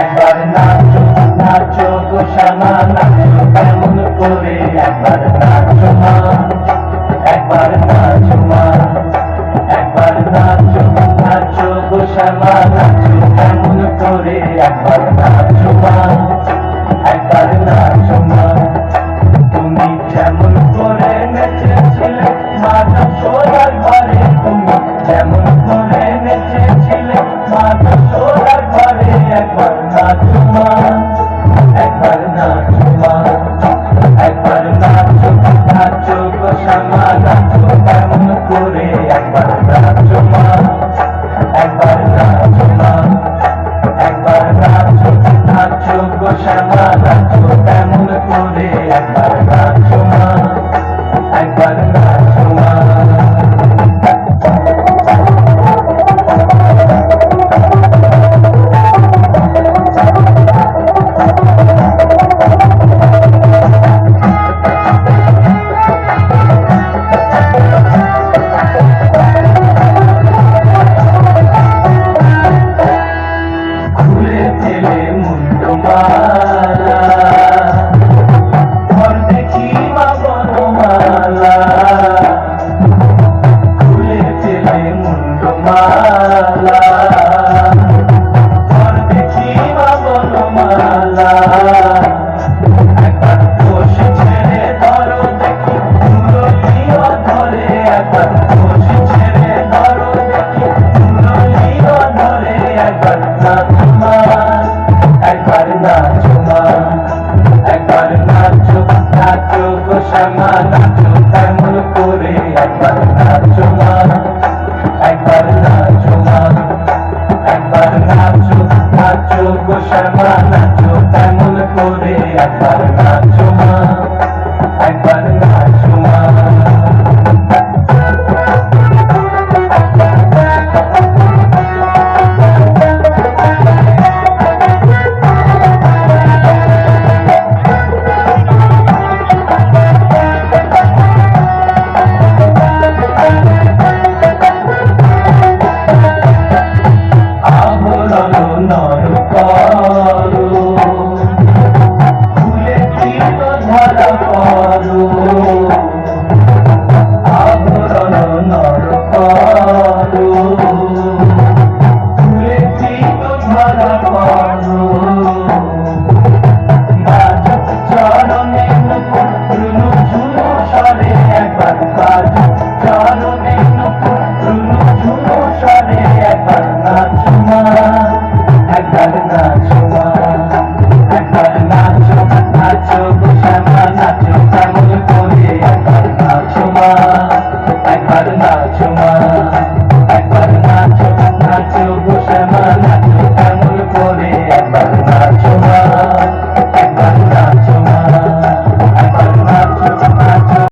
একবার নাচো নাচো গো শ্যামা নাচো কেমন করে একবার নাচো মা। একবার নাচো মা, একবার নাচো নাচো গো শ্যামা নাচো কেমন করে একবার নাচো মা। একবার নাচো মা, তুমি যেমন করে নেচেছিলে মাথা সোলার ঘরে তুমি যেমন একবার না মা একবার না গো শ্যামা নাচো কেমন একবার নাচো মুন্ড একবার নাচো নাচো গো শ্যামা নাচো ঝুমা ঝুমা